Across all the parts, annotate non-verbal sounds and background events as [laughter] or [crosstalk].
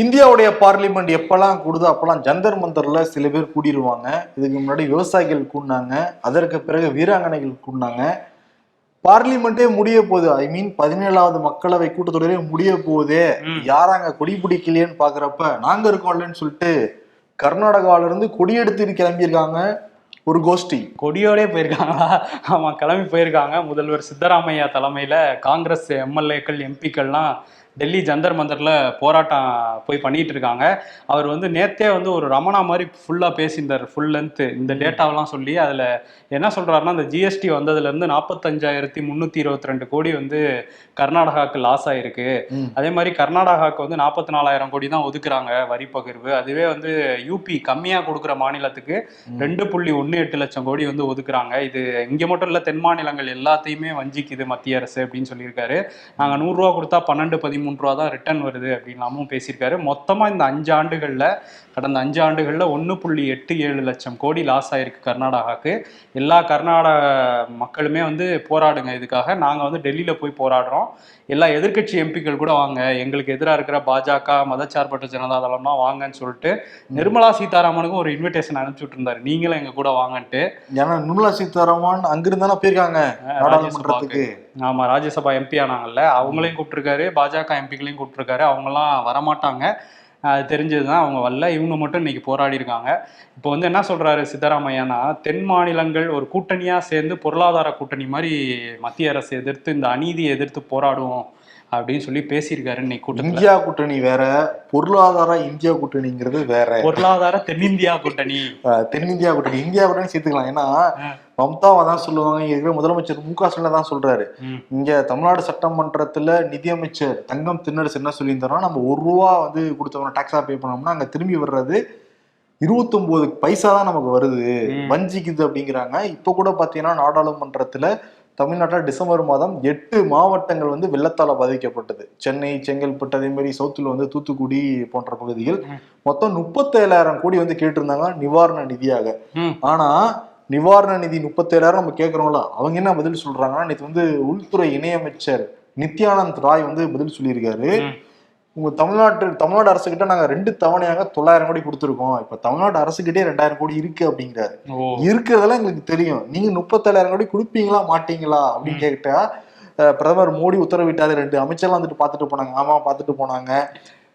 இந்தியாவுடைய பார்லிமெண்ட் எப்பெல்லாம் கூடுதோ அப்பெல்லாம் ஜந்தர் மந்தர்ல சில பேர் கூடிடுவாங்க இதுக்கு முன்னாடி விவசாயிகள் கூடினாங்க. அதற்கு பிறகு வீராங்கனைகள் கூடினாங்க. பார்லிமெண்டே முடிய போகுது. ஐ மீன் பதினேழாவது மக்களவை கூட்டத்தொடரே முடிய போகுதே. யாராங்க கொடி பிடிக்கலையேன்னு பாக்குறப்ப நாங்க இருக்கோம்லன்னு சொல்லிட்டு கர்நாடகாவில இருந்து கொடி எடுத்து கிளம்பியிருக்காங்க ஒரு கோஷ்டி. கொடியோடே போயிருக்காங்களா? ஆமா கிளம்பி போயிருக்காங்க. முதல்வர் சித்தராமையா தலைமையில காங்கிரஸ் எம்எல்ஏக்கள் எம்பிக்கள்லாம் டெல்லி ஜந்தர் மந்தர்ல போராட்டம் போய் பண்ணிட்டு இருக்காங்க அவர் வந்து நேத்தே வந்து ஒரு ரமணா மாதிரி ஃபுல்லா பேசியிருந்தார் ஃபுல் லென்த் இந்த டேட்டாவெல்லாம் சொல்லி அதுல என்ன சொல்றாருன்னா இந்த ஜிஎஸ்டி வந்ததுல இருந்து நாற்பத்தஞ்சாயிரத்தி முன்னூத்தி இருபத்தி ரெண்டு கோடி வந்து கர்நாடகாவுக்கு லாஸ் ஆயிருக்கு. அதே மாதிரி கர்நாடகாவுக்கு வந்து நாற்பத்தி நாலாயிரம் கோடி தான் ஒதுக்குறாங்க வரி பகிர்வு. அதுவே வந்து யூபி கம்மியா கொடுக்குற மாநிலத்துக்கு ரெண்டு புள்ளி ஒன்று எட்டு லட்சம் கோடி வந்து ஒதுக்குறாங்க. இது இங்க மட்டும் இல்ல தென் மாநிலங்கள் எல்லாத்தையுமே வஞ்சிக்குது மத்திய அரசு அப்படின்னு சொல்லியிருக்காரு. நாங்க நூறு ரூபா கொடுத்தா பன்னெண்டு பதிமூணு ரூபா தான் ரிட்டர்ன் வருது அப்படின்லாமும் பேசியிருக்காரு. மொத்தமா இந்த அஞ்சு ஆண்டுகள்ல கடந்த அஞ்சு ஆண்டுகள்ல ஒன்று புள்ளி எட்டு ஏழு லட்சம் கோடி லாஸ் ஆயிருக்கு கர்நாடகாவுக்கு. எல்லா கர்நாடக மக்களுமே வந்து போராடுங்க இதுக்காக. நாங்க வந்து டெல்லியில போய் போராடுறோம். எல்லா எதிர்க்கட்சி எம்பிக்கள் கூட வாங்க எங்களுக்கு எதிராக இருக்கிற பாஜக மதச்சார்பற்ற ஜனதா தளம்லாம் வாங்கன்னு சொல்லிட்டு நிர்மலா சீதாராமனுக்கும் ஒரு இன்விடேஷன் அனுப்பிச்சுட்டு இருந்தாரு நீங்களும் எங்க கூட வாங்கன்ட்டு. ஏன்னா நிர்மலா சீதாராமன் அங்கிருந்து தானே போயிருக்காங்க நாடாளுமன்றத்துக்கு. ஆமா ராஜ்யசபா எம்பி ஆனாங்கல்ல அவங்களையும் கூப்பிட்டுருக்காரு பாஜக எம்பிக்களையும் கூப்பிட்டுருக்காரு. அவங்கலாம் வரமாட்டாங்க. அது தெரிஞ்சதுதான் அவங்க வரல. இவங்க மட்டும் இன்னைக்கு போராடி இருக்காங்க. இப்போ வந்து என்ன சொல்றாரு சித்தராமையானா தென் மாநிலங்கள் ஒரு கூட்டணியா சேர்ந்து பொருளாதார கூட்டணி மாதிரி மத்திய அரசு எதிர்த்து இந்த அநீதியை எதிர்த்து போராடுவோம். அப்படின்னு சொல்லி பேசியிருக்காரு இன்னைக்கு கூட்டத்துல. இந்தியா கூட்டணி வேற பொருளாதார இந்தியா கூட்டணிங்கிறது வேற. பொருளாதார தென்னிந்தியா கூட்டணி. தென்னிந்தியா கூட்டணி. இந்தியா கூட்டணி சேர்த்துக்கலாம். ஏன்னா மம்தாவை தான் சொல்லுவாங்க. இருக்கிற முதலமைச்சர் மு க ஸ்டாலின் தான் சொல்றாரு. இங்க தமிழ்நாடு சட்டமன்றத்துல நிதியமைச்சர் தங்கம் தின்னரசு என்ன சொல்லியிருந்தாரோ நம்ம ஒரு ரூபா வந்து கொடுத்தவங்க டாக்ஸா பே பண்ணோம்னா அங்க திரும்பி வர்றது இருபத்தொன்பது பைசா தான் நமக்கு வருது. வஞ்சிக்குது அப்படிங்கிறாங்க. இப்ப கூட பாத்தீங்கன்னா நாடாளுமன்றத்துல தமிழ்நாட்டில் டிசம்பர் மாதம் எட்டு மாவட்டங்கள் வந்து வெள்ளத்தால பாதிக்கப்பட்டது சென்னை செங்கல்பட்டு அதே மாதிரி சவுத்துல வந்து தூத்துக்குடி போன்ற பகுதிகள். மொத்தம் முப்பத்தேழாயிரம் கோடி வந்து கேட்டிருந்தாங்க நிவாரண நிதியாக. ஆனா நிவாரண நிதி முப்பத்தேழாயிரம் நம்ம கேட்கறோம்ல அவங்க என்ன பதில் சொல்றாங்கன்னா நேற்று வந்து உள்துறை இணையமைச்சர் நித்யானந்த் ராய் வந்து பதில் சொல்லியிருக்காரு உங்க தமிழ்நாட்டு தமிழ்நாடு அரசு கிட்ட நாங்க ரெண்டு தவணையாக தொள்ளாயிரம் கோடி கொடுத்துருக்கோம். இப்ப தமிழ்நாடு அரசுகிட்டே ரெண்டாயிரம் கோடி இருக்கு அப்படிங்கிறாரு. இருக்கிறதெல்லாம் எங்களுக்கு தெரியும். நீங்க முப்பத்தேழாயிரம் கோடி கொடுப்பீங்களா மாட்டீங்களா அப்படின்னு கேட்டா பிரதமர் மோடி உத்தரவிட்டாரு ரெண்டு அமைச்சர்லாம் வந்துட்டு பார்த்துட்டு போனாங்க. ஆமா பார்த்துட்டு போனாங்க.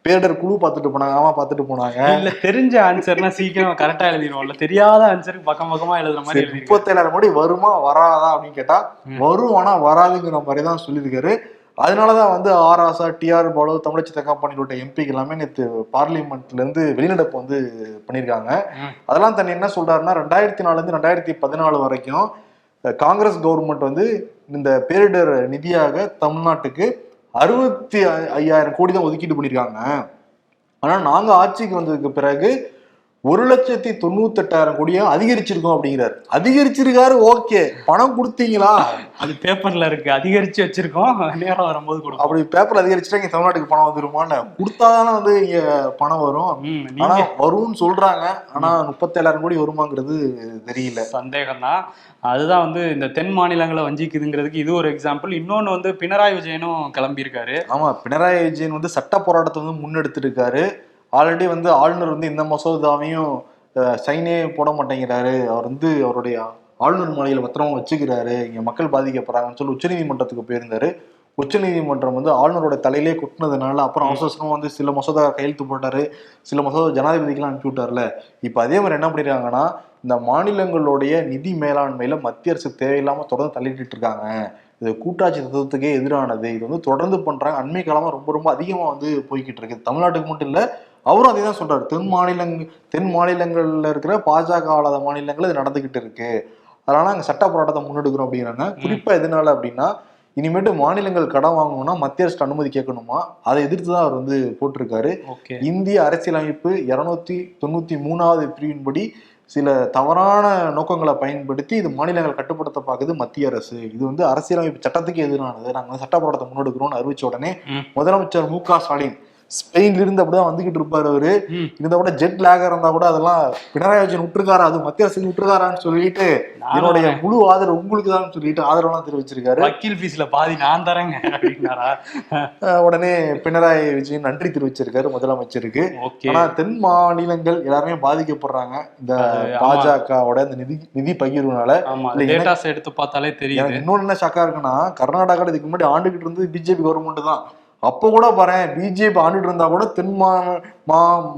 பேரிடர் குழு பார்த்துட்டு போனாங்க. ஆமா பார்த்துட்டு போனாங்க. இல்ல தெரிஞ்ச ஆன்சர்னா சீக்கிரம் கரெக்டா எழுதிடுவோம்ல. தெரியாத ஆன்சருக்கு பக்கம் பக்கமா எழுதுற மாதிரி முப்பத்தேழாயிரம் கோடி வருமா வராதா அப்படின்னு கேட்டா. வரும் ஆனா வராதுங்கிற மாதிரி தான் சொல்லியிருக்காரு. அதனாலதான் வந்து ஆர் ஆசா டிஆர் பாலு தமிழச்சி கம்பெனிகளோட எம்பிக்கு எல்லாமே நேற்று பார்லிமெண்ட்ல இருந்து வெளிநடப்பு வந்து பண்ணியிருக்காங்க. அதெல்லாம் தண்ணி என்ன சொல்றாருன்னா ரெண்டாயிரத்தி நாலுல இருந்து ரெண்டாயிரத்தி பதினாலு வரைக்கும் காங்கிரஸ் கவர்மெண்ட் வந்து இந்த பேரிடர் நிதியாக தமிழ்நாட்டுக்கு அறுபத்தி ஐ- ஐயாயிரம் கோடி தான் ஒதுக்கீடு பண்ணியிருக்காங்க ஆனா நாங்க ஆட்சிக்கு வந்ததுக்கு பிறகு ஒரு லட்சத்தி தொண்ணூத்தெட்டாயிரம் கோடியா அதிகரிச்சிருக்கோம் அப்படிங்கிறாரு. அதிகரிச்சிருக்காரு ஓகே. பணம் கொடுத்தீங்களா? அது பேப்பர்ல இருக்கு. அதிகரிச்சு வச்சிருக்கோம். நேரம் வரும்போது கொடுப்போம். அப்படி பேப்பர் அதிகரிச்சுட்டா இங்க தமிழ்நாட்டுக்கு பணம் வந்துருமான்னு கொடுத்தாதானே வந்து இங்க பணம் வரும். ஆனா வரும்னு சொல்றாங்க. ஆனா முப்பத்தேழாயிரம் கோடி வருமாங்கிறது தெரியல. சந்தேகம் தான் அதுதான் வந்து இந்த தென் மாநிலங்களை வஞ்சிக்குதுங்கிறதுக்கு இது ஒரு எக்ஸாம்பிள் இன்னொன்னு வந்து பினராயி விஜயனும் கிளம்பியிருக்காரு. ஆமா பினராயி விஜயன் வந்து சட்ட போராட்டத்தை வந்து முன்னெடுத்திருக்காரு ஆல்ரெடி வந்து ஆளுநர் வந்து இந்த மசோதாவையும் சைனே போட மாட்டேங்கிறாரு. அவர் வந்து அவருடைய ஆளுநர் மாளிகையில் பத்திரமா வச்சுக்கிறாரு. இங்க மக்கள் பாதிக்கப்படுறாங்கன்னு சொல்லி உச்சநீதிமன்றத்துக்கு போயிருந்தாரு. உச்சநீதிமன்றம் வந்து ஆளுநரோட தலையிலே கொட்டினதுனால அப்புறம் அவசர அவசரமா வந்து சில மசோதா கையெழுத்து போட்டாரு. சில மசோதா ஜனாதிபதிக்கெல்லாம் அனுப்பி விட்டார்ல. இப்ப அதே மாதிரி என்ன பண்ணிருக்காங்கன்னா இந்த மாநிலங்களுடைய நிதி மேலாண்மையில மத்திய அரசு தேவையில்லாம தொடர்ந்து தள்ளிட்டு இருக்காங்க. இது கூட்டாட்சி தத்துவத்துக்கே எதிரானது. இது வந்து தொடர்ந்து பண்றாங்க. அண்மை காலமா ரொம்ப ரொம்ப அதிகமா வந்து போய்கிட்டு இருக்கு. தமிழ்நாட்டுக்கு மட்டும் இல்ல அவரும் அதே தான் சொல்றாரு. தென் மாநிலங் தென் மாநிலங்கள்ல இருக்கிற பாஜக ஆளாத மாநிலங்கள் இது நடந்துகிட்டு இருக்கு. அதனால அங்க சட்ட போராட்டத்தை முன்னெடுக்கிறோம் அப்படிங்கிறாங்க குறிப்பா எதனால அப்படின்னா இனிமேட்டு மாநிலங்கள் கடன் வாங்கணும்னா மத்திய அரசு அனுமதி கேட்கணுமா? அதை எதிர்த்து தான் அவர் வந்து போட்டிருக்காரு. இந்திய அரசியலமைப்பு இருநூத்தி தொண்ணூத்தி மூணாவது பிரிவின்படி சில தவறான நோக்கங்களை பயன்படுத்தி இது மாநிலங்கள் கட்டுப்படுத்த பார்க்குது மத்திய அரசு. இது வந்து அரசியலமைப்பு சட்டத்துக்கு எதிரானது. நாங்க வந்து சட்ட போராட்டத்தை முன்னெடுக்கிறோம்னு அறிவிச்ச உடனே. முதலமைச்சர் மு க ஸ்டாலின் ஸ்பெயின்ல இருந்து அப்படிதான் வந்துகிட்டு இருப்பாரு அவரு. இருந்தா கூட ஜெட் லேகர் இருந்தா கூட அதெல்லாம் பினராயி விஜயன் விட்டுருக்காரா? அது மத்திய அரசு விட்டுருக்காரான்னு சொல்லிட்டு என்னுடைய முழு ஆதரவு உங்களுக்கு தான் சொல்லிட்டு ஆதரவுலாம் தெரிவிச்சிருக்காரு. வக்கீல் ஃபீஸ்ல பாதி நான் தரேங்க அப்படின்னாரா? உடனே பினராயி விஜயன் நன்றி தெரிவிச்சிருக்காரு முதலமைச்சருக்கு. ஆனா தென் மாநிலங்கள் எல்லாருமே பாதிக்கப்படுறாங்க. இந்த. பாஜகவோட இந்த நிதி நிதி பகிர்வுனால. எடுத்து பார்த்தாலே தெரியுது. எனக்கு இன்னொன்னு என்ன ஷாக்கா இருக்குன்னா கர்நாடகால இதுக்கு முன்னாடி ஆண்டுகிட்டு இருந்தது பிஜேபி கவர்மெண்ட் தான் அப்போ கூட பாரு பிஜேபி ஆண்டுட்டு இருந்தா கூட தென் மா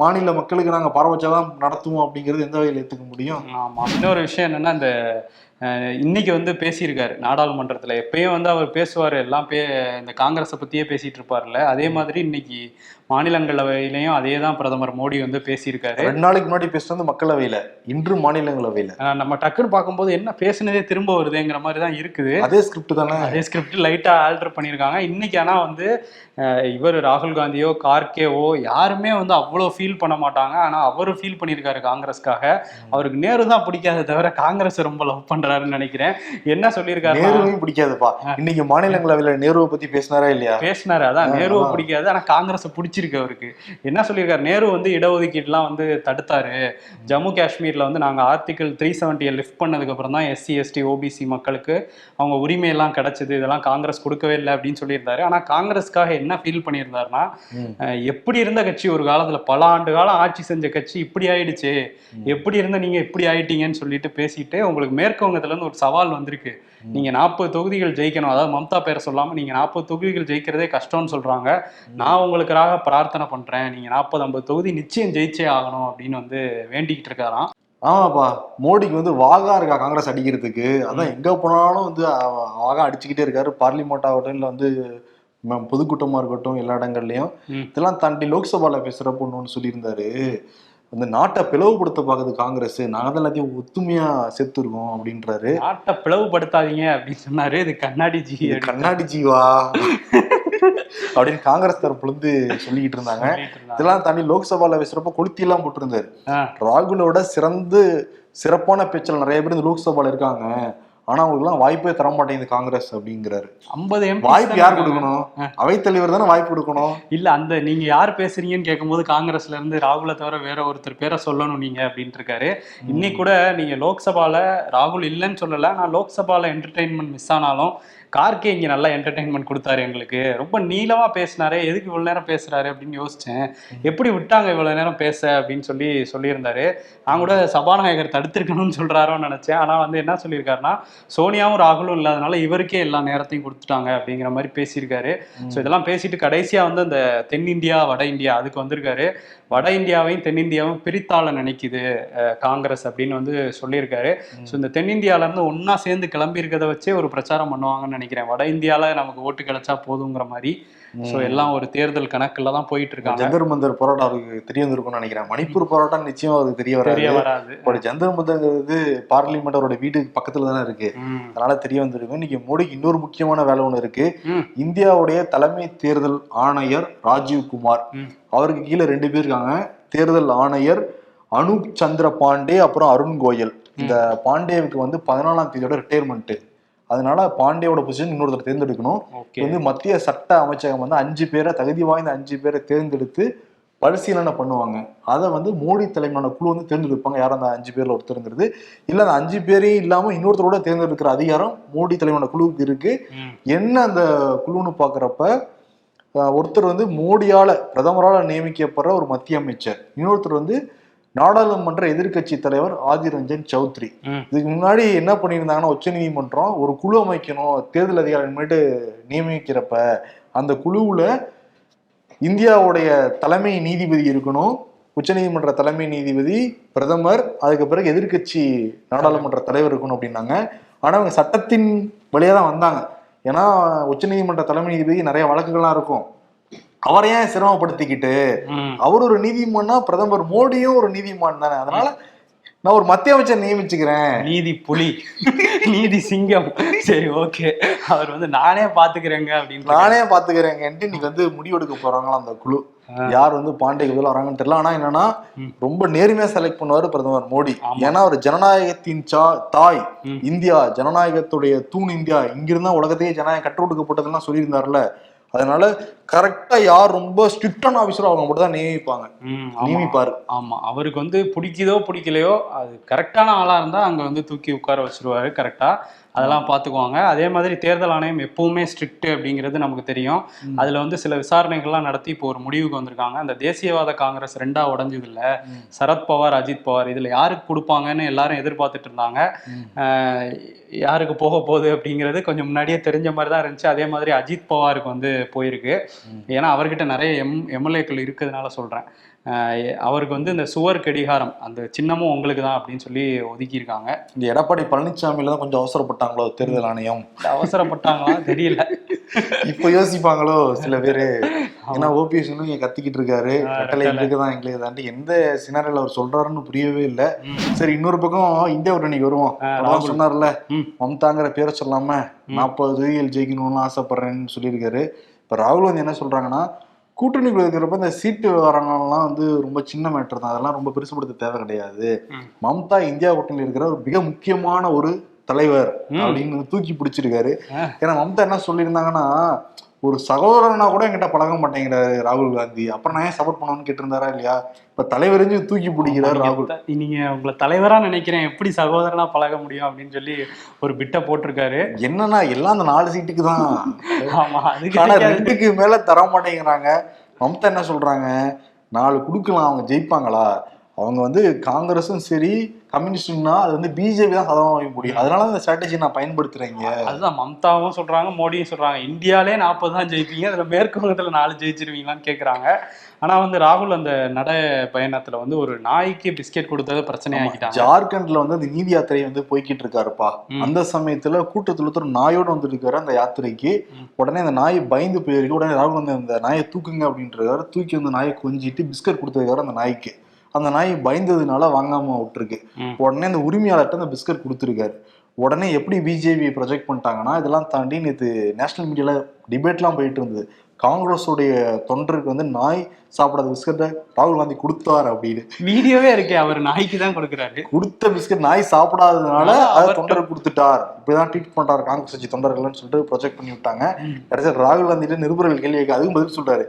மாநில மக்களுக்கு நாங்கள் பரவச்சாதான் நடத்துவோம் அப்படிங்கிறது எந்த வகையில் ஏற்றுக்க முடியும்? ஆமாம் இன்னொரு விஷயம் என்னன்னா இந்த இன்னைக்கு வந்து பேசியிருக்காரு நாடாளுமன்றத்தில். எப்பயும் வந்து அவர் பேசுவார். எல்லாம் பே இந்த காங்கிரஸை பற்றியே பேசிகிட்டு இருப்பார்ல அதே மாதிரி இன்னைக்கு மாநிலங்களவையிலையும் அதே தான் பிரதமர் மோடி வந்து பேசியிருக்காரு. ரெண்டு நாளைக்கு முன்னாடி பேசுனது மக்களவையில. இன்று மாநிலங்களவையில. நம்ம டக்குன்னு பார்க்கும்போது என்ன பேசுனதே திரும்ப வருதுங்கிற மாதிரி தான் இருக்குது. அதே ஸ்கிரிப்ட் தானே? அதே ஸ்கிரிப்ட் லைட்டா ஆல்டர் பண்ணியிருக்காங்க. இன்னைக்கு ஆனா வந்து இவர் ராகுல் காந்தியோ கார்கேவோ யாருமே வந்து அவ்வளோ ஃபீல் பண்ண மாட்டாங்க. ஆனா அவரு ஃபீல் பண்ணியிருக்காரு காங்கிரஸ்க்காக. அவருக்கு நேரு தான் பிடிக்காத தவிர காங்கிரஸ் ரொம்ப லவ் பண்றாருன்னு நினைக்கிறேன். என்ன சொல்லியிருக்காரு நேருவையும் பிடிக்காதுப்பா. இன்னைக்கு மாநிலங்களவையில நேருவை பத்தி பேசினாரா இல்லையா? பேசினாரு அதான். நேருவை. பிடிக்காது. ஆனா காங்கிரஸ் பிடிச்சிருக்கு அவருக்கு. என்ன சொல்லியிருக்காரு? நேரு வந்து இடஒதுக்கீடுலாம் வந்து தடுத்தாரு. ஜம்மு காஷ்மீர்ல வந்து நாங்க ஆர்டிகல் த்ரீ செவன்ட்டியை லிஃப்ட் பண்ணதுக்கு அப்புறம் தான் எஸ்சி எஸ்டி ஓபிசி மக்களுக்கு அவங்க உரிமை எல்லாம் கிடைச்சது. இதெல்லாம் காங்கிரஸ் கொடுக்கவே இல்லை அப்படின்னு சொல்லியிருந்தாரு. ஆனா காங்கிரஸ்க்காக என்ன ஃபீல் பண்ணியிருந்தாருன்னா எப்படி இருந்த கட்சி ஒரு காலத்துல? பல ஆண்டு காலம் ஆட்சி செஞ்ச கட்சி இப்படி ஆயிடுச்சு. எப்படி இருந்த நீங்க இப்படி ஆயிட்டீங்கன்னு சொல்லிட்டு பேசிட்டு உங்களுக்கு மேற்கு வங்கத்துல இருந்து ஒரு சவால் வந்திருக்கு. நீங்க நாற்பது தொகுதிகள் ஜெயிக்கணும். அதாவது மம்தா பேரை சொல்லாம நீங்க நாற்பது தொகுதிகள் ஜெயிக்கிறதே கஷ்டம்னு சொல்றாங்க. நான் உங்களுக்காக பிரார்த்தனை பண்றேன். நீங்க நாற்பது ஐம்பது தொகுதி நிச்சயம் ஜெயிச்சே ஆகணும் அப்படின்னு வந்து வேண்டிக்கிட்டு இருக்காராம். ஆமாப்பா. மோடிக்கு வந்து வாகா இருக்கா காங்கிரஸ் அடிக்கிறதுக்கு? அதான் எங்க போனாலும் வந்து வாகா அடிச்சுக்கிட்டே இருக்காரு. பார்லிமெண்ட் ஆகட்டும் இல்ல வந்து பொதுக்கூட்டமா இருக்கட்டும் எல்லா இடங்கள்லயும். இதெல்லாம் தாண்டி லோக்சபால பேசுறப்ப ஒண்ணு சொல்லியிருந்தாரு. அந்த நாட்டை பிளவுபடுத்த பாக்குது காங்கிரஸ். நாங்க தான் எல்லாத்தையும் ஒத்துமையா சேர்த்துருக்கோம் அப்படின்றாரு. நாட்டை பிளவுபடுத்தாதீங்க அப்படின்னு சொன்னாரு. இது கண்ணாடி ஜி கண்ணாடி ஜீவா? அப்படின்னு காங்கிரஸ் தரப்புல இருந்து சொல்லிக்கிட்டு இருந்தாங்க. இதெல்லாம் தாண்டி லோக்சபால பேசுறப்ப கொளுத்தி எல்லாம் போட்டிருந்தாரு ராகுலோட சிறந்து சிறப்பான பேச்சில் நிறைய பேர் இந்த லோக்சபால இருக்காங்க. ஆனா அவங்களுக்கு எல்லாம் வாய்ப்பே தர மாட்டேங்குது காங்கிரஸ் அப்படிங்கிறாரு. 50 எம்பி வாய்ப்பு யார் கொடுக்கணும்? அவைத்தலைவர் தானே வாய்ப்பு கொடுக்கணும்? இல்ல அந்த நீங்க யார் பேசுறீங்கன்னு கேட்கும்போது காங்கிரஸ்ல இருந்து ராகுலை தவிர வேற ஒருத்தர் பேரை சொல்லணும் நீங்க அப்படின்ட்டு இருக்காரு. இன்னைக்கு கூட நீங்க லோக்சபால ராகுல் இல்லைன்னு சொல்லல. நான் லோக்சபால என்டர்டைன்மெண்ட் மிஸ் ஆனாலும் கார்கே இங்கே நல்லா என்டர்டைன்மெண்ட் கொடுத்தாரு எங்களுக்கு. ரொம்ப நீளமாக பேசினாரு. எதுக்கு இவ்வளோ நேரம் பேசுகிறாரு அப்படின்னு யோசித்தேன் எப்படி விட்டாங்க இவ்வளோ நேரம் பேச அப்படின்னு சொல்லி சொல்லியிருந்தாரு. நான் கூட சபாநாயகர் தடுத்திருக்கணும்னு சொல்கிறாரோன்னு நினச்சேன். ஆனால் வந்து என்ன சொல்லியிருக்காருன்னா சோனியாவும் ராகுலும் இல்லாதனால இவருக்கே எல்லா நேரத்தையும் கொடுத்துட்டாங்க அப்படிங்கிற மாதிரி பேசியிருக்காரு. ஸோ இதெல்லாம் பேசிட்டு கடைசியா வந்து அந்த தென்னிந்தியா வட இந்தியா அதுக்கு வந்திருக்காரு. வட இந்தியாவையும் தென்னிந்தியாவும் பிரித்தாள நினைக்குது அஹ், காங்கிரஸ் அப்படின்னு வந்து சொல்லியிருக்காரு. ஸோ இந்த தென்னிந்தியால இருந்து ஒண்ணா சேர்ந்து கிளம்பி இருக்கிறத வச்சே ஒரு பிரச்சாரம் பண்ணுவாங்கன்னு நினைக்கிறேன். வட இந்தியால நமக்கு ஓட்டு கிடைச்சா போதுங்கிற மாதிரி. ஸோ எல்லாம் ஒரு தேர்தல் கணக்குல தான் போயிட்டு இருக்காங்க ஜந்தர் மந்தர் போராட்டம் அவருக்கு தெரிய வந்திருக்கும்னு நினைக்கிறேன். மணிப்பூர் போராட்டம் நிச்சயம் அவருக்கு தெரிய வராது. இப்போ ஜந்தர் மந்தர்ங்கிறது பார்லிமெண்ட் அவரோட வீட்டுக்கு பக்கத்துல தானே இருக்கு. அதனால தெரிய வந்திருக்கும். இன்னைக்கு மோடிக்கு இன்னொரு முக்கியமான வேலை ஒண்ணு இருக்கு. இந்தியாவுடைய தலைமை தேர்தல் ஆணையர் ராஜீவ் குமார். அவருக்கு கீழே ரெண்டு பேர் இருக்காங்க. தேர்தல் ஆணையர் அனூப் சந்திர பாண்டே அப்புறம் அருண் கோயல். இந்த பாண்டேவுக்கு வந்து பதினாலாம் தேதியோட ரிட்டையர்மெண்ட் அதனால பாண்டேவோட பொசிஷன் இன்னொருத்தர் தேர்ந்தெடுக்கணும். வந்து மத்திய சட்ட அமைச்சகம் வந்து அஞ்சு பேரை தகுதி வாய்ந்த அஞ்சு பேரை தேர்ந்தெடுத்து பரிசீலனை பண்ணுவாங்க. அதை வந்து மோடி தலைமையான குழு வந்து தேர்ந்தெடுப்பாங்க. யார் அந்த அஞ்சு பேர்ல ஒருத்தருங்கிறது இல்ல அந்த அஞ்சு பேரையும் இல்லாம இன்னொருத்தரோட தேர்ந்தெடுக்கிற அதிகாரம் மோடி தலைமையான குழுவுக்கு இருக்கு. என்ன அந்த குழுன்னு பாக்குறப்ப ஒருத்தர் வந்து மோடியால பிரதமரால நியமிக்கப்படுற ஒரு மத்திய அமைச்சர். இன்னொருத்தர் வந்து நாடாளுமன்ற எதிர்க்கட்சி தலைவர் ஆதிர் ரஞ்சன் சௌத்ரி. இதுக்கு முன்னாடி என்ன பண்ணியிருந்தாங்கன்னா உச்சநீதிமன்றம் ஒரு குழு அமைக்கணும் தேர்தல் அதிகாரி முன்னாடி நியமிக்கிறப்ப அந்த குழுவுல இந்தியாவுடைய தலைமை நீதிபதி இருக்கணும் உச்சநீதிமன்ற தலைமை நீதிபதி பிரதமர் அதுக்கு பிறகு எதிர்க்கட்சி நாடாளுமன்ற தலைவர் இருக்கணும் அப்படின்னாங்க. ஆனா அவங்க சட்டத்தின் வழியா தான் வந்தாங்க. ஏன்னா உச்சநீதிமன்ற தலைமை நீதிபதி நிறைய வழக்குகள்லாம் இருக்கும். அவரை ஏன் சிரமப்படுத்திக்கிட்டு. அவர் ஒரு நீதிமான்னா பிரதமர் மோடியும் ஒரு நீதிமான் தானே. அதனால நான் ஒரு மத்திய அமைச்சர் நியமிச்சுக்கிறேன். நீதி புலி. நீதி சிங்கம். சரி ஓகே அவர் வந்து நானே பாத்துக்கிறேங்க அப்படின்னு நானே பாத்துக்கிறேங்கன்ட்டு இன்னைக்கு வந்து முடிவெடுக்க போறாங்களா அந்த குழு? யார் வந்து பாண்டே பதில் வராங்கன்னு தெரியல. ஆனா என்னன்னா. ரொம்ப நேர்மையா செலக்ட் பண்ணுவாரு பிரதமர் மோடி. ஏன்னா அவர் ஜனநாயகத்தின் சா தாய். இந்தியா ஜனநாயகத்துடைய தூண் இந்தியா. இங்கிருந்தா உலகத்தையே ஜனநாயகம் கற்றுக் கொடுக்கப்பட்டதெல்லாம் சொல்லியிருந்தாருல அதனால கரெக்டா யார் ரொம்ப ஸ்ட்ரிக்டான ஆபீசரோ அவங்க மட்டும் தான் நியமிப்பாங்க. நியமிப்பாரு. ஆமா. அவருக்கு வந்து பிடிக்குதோ பிடிக்கலையோ அது கரெக்டான ஆளா இருந்தா அங்க வந்து தூக்கி உட்கார வச்சிருவாரு கரெக்டா அதெல்லாம் பார்த்துக்குவாங்க அதே மாதிரி தேர்தல் ஆணையம் எப்பவுமே ஸ்ட்ரிக்ட் அப்படிங்கிறது நமக்கு தெரியும். அதுல வந்து சில விசாரணைகள்லாம் நடத்தி இப்போ ஒரு முடிவுக்கு வந்திருக்காங்க. அந்த தேசியவாத காங்கிரஸ் ரெண்டா உடஞ்சது இல்ல. சரத்பவார் அஜித் பவார் இதுல யாருக்கு கொடுப்பாங்கன்னு எல்லாரும் எதிர்பார்த்துட்டு இருந்தாங்க. யாருக்கு போக போகுது அப்படிங்கிறது கொஞ்சம் முன்னாடியே தெரிஞ்ச மாதிரி தான் இருந்துச்சு. அதே மாதிரி அஜித் பவாருக்கு வந்து போயிருக்கு. ஏன்னா அவர்கிட்ட நிறைய எம் எம்எல்ஏக்கள் இருக்கிறதுனால சொல்றேன். ஆஹ் அவருக்கு வந்து இந்த சுவர் கடிகாரம் அந்த சின்னமும் உங்களுக்கு தான் அப்படின்னு சொல்லி ஒதுக்கியிருக்காங்க. இந்த எடப்பாடி பழனிசாமியில தான் கொஞ்சம் அவசரப்பட்டாங்களோ தேர்தல் ஆணையம் அவசரப்பட்டாங்களா தெரியல இப்ப யோசிப்பாங்களோ சில பேரு ஏன்னா ஓபிஎஸ் இங்க கத்திக்கிட்டு இருக்காரு கட்டளை. எங்களுக்கு தான் எங்களுக்கு தாண்டி எந்த சினாரியில் அவர் சொல்றாருன்னு புரியவே இல்லை. சரி இன்னொரு பக்கம் இந்தியா வருவோம் ஆ, அதான் ராகுல். சொன்னார்ல. மம்தாங்கிற பேரை சொல்லாம. நாற்பது தொகுதிகள் ஜெயிக்கணும்னு ஆசைப்படுறேன்னு சொல்லியிருக்காரு இப்ப ராகுல் வந்து என்ன சொல்றாங்கன்னா கூட்டணிக்குள்ள இருக்கிறப்ப இந்த சீட்டு விவரங்கள்லாம் வந்து ரொம்ப சின்ன மேட்டர் தான் அதெல்லாம் ரொம்ப பெருசுபடுத்த தேவை கிடையாது. மம்தா இந்தியா கூட்டணியில் இருக்கிற ஒரு மிக முக்கியமான ஒரு தலைவர். அப்படின்னு தூக்கி பிடிச்சிருக்காரு. ஏன்னா மம்தா என்ன சொல்லியிருந்தாங்கன்னா ஒரு சகோதரனா கூட என்கிட்ட பழக மாட்டேங்கிறாரு ராகுல் காந்தி. அப்புறம் நான் ஏன் சப்போர்ட் பண்ணணும்னு கேட்டிருந்தாரா இல்லையா? இப்ப தலைவரிஞ்சு தூக்கி பிடிக்கிறார் ராகுல். நீங்க- உங்களை தலைவரா நினைக்கிறேன். எப்படி சகோதரனா பழக முடியும் அப்படின்னு சொல்லி ஒரு பிட்ட போட்டிருக்காரு. என்னன்னா எல்லாம் அந்த நாலு சீட்டுக்கு தான். ஆமா அதுக்கு ஆனா. ரெண்டுக்கு மேல தர மாட்டேங்கிறாங்க. மம்தா என்ன சொல்றாங்க? நாலு குடுக்கலாம் அவங்க ஜெயிப்பாங்களா? அவங்க வந்து காங்கிரஸும் சரி கம்யூனிஸ்ட்னா அது வந்து பிஜேபி தான் சதவீதம் வைக்க முடியும். அதனால இந்த ஸ்ட்ராட்டஜி நான் பயன்படுத்துறேங்க. அதுதான் மம்தாவும் சொல்றாங்க மோடியும் சொல்றாங்க. இந்தியாலே நாற்பது தான் ஜெயிப்பீங்க அதுல மேற்கு வங்கத்துல நாலு ஜெயிச்சிருவீங்களான்னு கேக்குறாங்க. ஆனா வந்து ராகுல் அந்த நட பயணத்துல வந்து ஒரு நாய்க்கு பிஸ்கெட் கொடுத்தது பிரச்சனை ஆக்கிட்டாங்க ஜார்க்கண்ட்ல வந்து அந்த நீதி யாத்திரை வந்து போய்கிட்டு இருக்காருப்பா. அந்த சமயத்துல கூட்டத்துல ஒருத்தர் நாயோட வந்துருக்காரு அந்த யாத்திரைக்கு. உடனே அந்த நாய் பயந்து போயிருக்கு. உடனே ராகுல் வந்து அந்த நாயை தூக்குங்க அப்படின்றாரு தூக்கி வந்து நாயை கொஞ்சிட்டு பிஸ்கட் கொடுத்துருக்காரு அந்த நாய்க்கு. அந்த நாய் பயந்ததுனால வாங்காம விட்டுருக்கு. உடனே அந்த உரிமையாளர்கிட்ட அந்த பிஸ்கட் கொடுத்துருக்காரு. உடனே எப்படி பிஜேபி ப்ரொஜெக்ட் பண்ணிட்டாங்கன்னா இதெல்லாம் தாண்டி நேற்று நேஷனல் மீடியால டிபேட்லாம் போயிட்டு இருந்தது. காங்கிரஸுடைய தொண்டருக்கு வந்து நாய் சாப்பிடாத பிஸ்கட்டை ராகுல் காந்தி கொடுத்தாரு அப்படின்னு. வீடியோவே இருக்கே அவர் நாய்க்கு தான் கொடுக்குறாரு. கொடுத்த பிஸ்கட் நாய் சாப்பிடாததுனால அதை தொண்டருக்கு கொடுத்துட்டார். இப்படிதான் ட்வீட் பண்றாரு காங்கிரஸ் கட்சி தொண்டர்கள்னு சொல்லிட்டு ப்ரொஜெக்ட் பண்ணி விட்டாங்க. கடைசியில் ராகுல் காந்திட்டு நிருபர்கள் கேள்வி அதுவும் பதில் சொல்றாரு.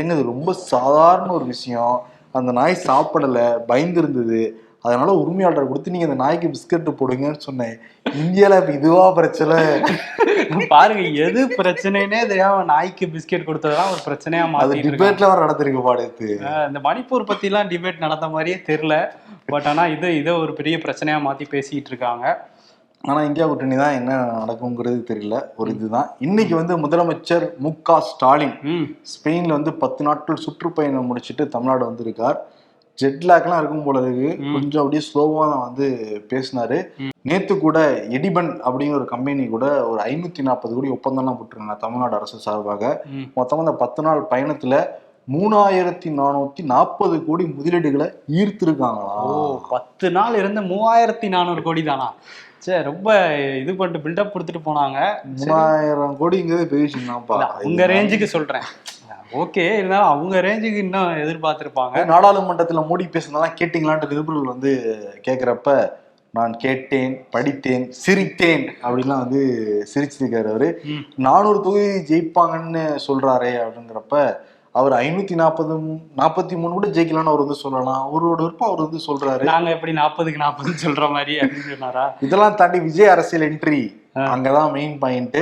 ஏங்க இது ரொம்ப சாதாரண ஒரு விஷயம். அந்த நாய் சாப்பிடல பயந்து இருந்தது அதனால உரிமையாளர் கொடுத்து நீங்க அந்த நாய்க்கு பிஸ்கட் போடுங்கன்னு சொன்னேன். இந்தியால இப்ப இதுவா பிரச்சனை? [laughs] பாருங்க எது பிரச்சனைனே தெரியாம நாய்க்கு பிஸ்கெட் கொடுத்ததெல்லாம் ஒரு பிரச்சனையா இருக்காங்க. டிபேட்ல வர நடந்திருக்கு பாடுத்து இந்த மணிப்பூர் பத்தி எல்லாம் டிபேட் நடந்த மாதிரியே தெரியல. பட் ஆனா இது இதை ஒரு பெரிய பிரச்சனையா மாத்தி பேசிட்டு இருக்காங்க. ஆனா இந்தியா கூட்டணி தான் என்ன நடக்குங்கிறது தெரியல. ஒரு இதுதான். இன்னைக்கு வந்து முதலமைச்சர் மு க ஸ்டாலின் ஸ்பெயின்ல வந்து பத்து நாட்கள் சுற்றுப்பயணம் முடிச்சுட்டு தமிழ்நாடு வந்திருக்கார். ஜெட்லாக்லாம் இருக்கும் போல இருக்கு. கொஞ்சம் அப்படியே ஸ்லோவா தான் வந்து பேசினாரு. நேத்து கூட எடிபன் அப்படிங்கிற ஒரு கம்பெனி கூட ஒரு ஐநூத்தி நாற்பது கோடி ஒப்பந்தம்லாம் போட்டிருக்காங்க தமிழ்நாடு அரசு சார்பாக. ம். மொத்தமா அந்த பத்து நாள் பயணத்துல மூணாயிரத்தி நானூத்தி நாற்பது கோடி முதலீடுகளை ஈர்த்திருக்காங்களா? பத்து நாள் இருந்து மூவாயிரத்தி நானூறு கோடி தானா? சே ரொம்ப இது பண்ணிட்டு பில்டப் கொடுத்துட்டு போனாங்க. மூணாயிரம் கோடிங்கிறது பெரிய விஷயம் தான்ப்பா இல்ல, உங்க ரேஞ்சுக்கு சொல்றேன். ஓகே இருந்தாலும் அவங்க ரேஞ்சுக்கு இன்னும் எதிர்பார்த்திருப்பாங்க. நாடாளுமன்றத்துல மோடி பேசுனதெல்லாம் கேட்டீங்களான்ட்டு நிருபர்கள் வந்து கேக்குறப்ப நான் கேட்டேன் படித்தேன் சிரித்தேன் அப்படிலாம் வந்து சிரிச்சிருக்காரு அவரு. நானூறு தொகுதி ஜெயிப்பாங்கன்னு சொல்றாரே அப்படிங்கிறப்ப அவர் ஐநூத்தி நாற்பது நாற்பத்தி மூணு கூட ஜெயிக்கலாம்னு அவர் வந்து சொல்லலாம் அவரோட விருப்பம் அவர் வந்து சொல்றாரு. நாங்க எப்படி நாற்பதுக்கு நாற்பது சொல்ற மாதிரி அப்படின்னு சொன்னாரா? இதெல்லாம் தாண்டி விஜய் அரசியல் என்ட்ரி. அங்கதான் மெயின் பாயிண்ட்.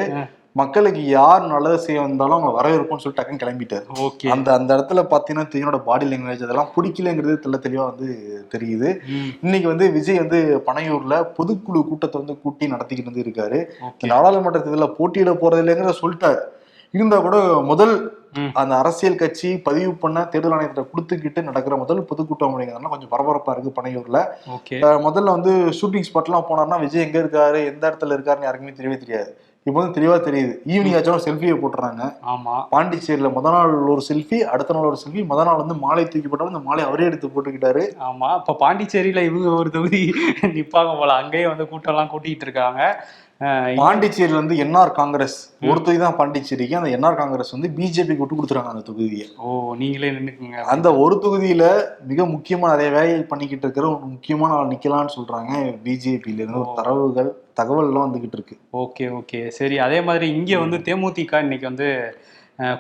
மக்களுக்கு யார் நல்லது செய்ய வந்தாலும் அவங்க வரவேற்போம்னு சொல்லிட்டு டக்குன்னு கிளம்பிட்டாரு. ஓகே. அந்த அந்த இடத்துல பாத்தீங்கன்னா தெரியோட பாடி லாங்குவேஜ் அதெல்லாம் பிடிக்கலங்கிறது தெள்ள தெளிவா வந்து தெரியுது. இன்னைக்கு வந்து விஜய் வந்து பனையூர்ல பொதுக்குழு கூட்டத்தை வந்து கூட்டி நடத்திக்கிட்டு வந்து இருக்காரு. நாடாளுமன்ற தேர்தலில் போட்டியிட போறது இல்லைங்கிற சொல்லிட்டாரு. இருந்தா கூட முதல். அந்த அரசியல் கட்சி பதிவு பண்ண தேர்தல் ஆணையத்தை கொடுத்துக்கிட்டு நடக்கிற முதல் பொதுக்கூட்டம் அப்படிங்கிறதுனால கொஞ்சம் பரபரப்பா இருக்கு பனையூர்ல. முதல்ல வந்து ஷூட்டிங் ஸ்பாட்லாம் போனார்னா விஜய் எங்க இருக்காரு எந்த இடத்துல இருக்காருன்னு யாருக்குமே தெரியவே தெரியாது. இப்போ வந்து தெளிவா தெரியுது. ஈவினிங் ஆச்சும் செல்ஃபியை போட்டுறாங்க. ஆமா. பாண்டிச்சேரியில முத நாள் ஒரு செல்ஃபி அடுத்த நாள் ஒரு செல்ஃபி முத நாள் வந்து மாலை தூக்கி போட்டாலும் இந்த மாலை அவரே எடுத்து போட்டுக்கிட்டாரு. ஆமா. இப்ப பாண்டிச்சேரியில இவங்க ஒரு தொகுதி நிப்பாங்க போல. அங்கேயே வந்து கூட்டம் எல்லாம் கூட்டிட்டு இருக்காங்க. பாண்டிச்சேரியில வந்து என்ஆர் காங்கிரஸ். ஒரு தொகுதி தான் பாண்டிச்சேரிக்கு அந்த என்ஆர் காங்கிரஸ் வந்து பிஜேபி விட்டு கொடுத்துறாங்க அந்த தொகுதியை. ஓ நீங்களே நின்னுக்குங்க. அந்த ஒரு தொகுதியில மிக முக்கியமா நிறைய வேலைகள் பண்ணிக்கிட்டு இருக்கிற ஒரு முக்கியமான ஆள் நிக்கலாம்னு சொல்றாங்க பிஜேபியில இருந்து. ஒரு தரவுகள் தகவல் எல்லாம் வந்துகிட்டு இருக்கு. Okay okay. சரி அதே மாதிரி இங்க வந்து தேமுதிக இன்னைக்கு வந்து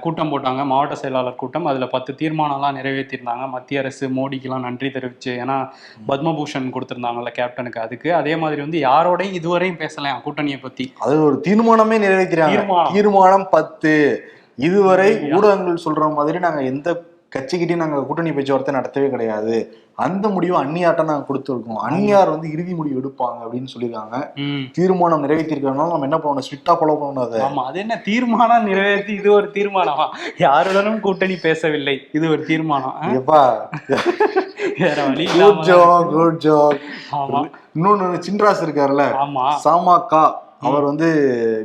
கூட்டம் போட்டாங்க. மாவட்ட செயலாளர் கூட்டம். அதுல பத்து தீர்மானம்லாம் நிறைவேற்றிருந்தாங்க. மத்திய அரசு மோடிக்கெல்லாம் நன்றி தெரிவிச்சு ஏன்னா பத்மபூஷன் கொடுத்திருந்தாங்கல்ல கேப்டனுக்கு. அதுக்கு அதே மாதிரி வந்து யாரோடையும் இதுவரையும் பேசலையாம் கூட்டணியை பத்தி. அது ஒரு தீர்மானமே நிறைவேற்றிறாங்க தீர்மானம். தீர்மானம் பத்து. இதுவரை ஊடகங்கள் சொல்ற மாதிரி நாங்க எந்த கட்சிக்கிட்டையும் நாங்க கூட்டணி பேச்சுவார்த்தை நடத்தவே கிடையாது. அந்த முடிவை அந்நியார்ட்ட நாங்க கொடுத்துருக்கோம். அந்நியார் வந்து இறுதி முடிவு எடுப்பாங்க அப்படின்னு சொல்லியிருக்காங்க. தீர்மானம் நிறைவேற்றிருக்கனால நம்ம என்ன பண்ணணும்? ஸ்ட்ரிக்டா ஃபாலோ பண்ணணும் ஆமா அது என்ன? தீர்மானம் நிறைவேற்றி இது ஒரு தீர்மானமா? யாருடனும் கூட்டணி பேசவில்லை. இது ஒரு தீர்மானம்? எப்பா வேற வழி குட் ஆமா. இன்னொன்னு சின்ராஸ் இருக்காருல்ல. ஆமா. சாமாக்கா அவர் வந்து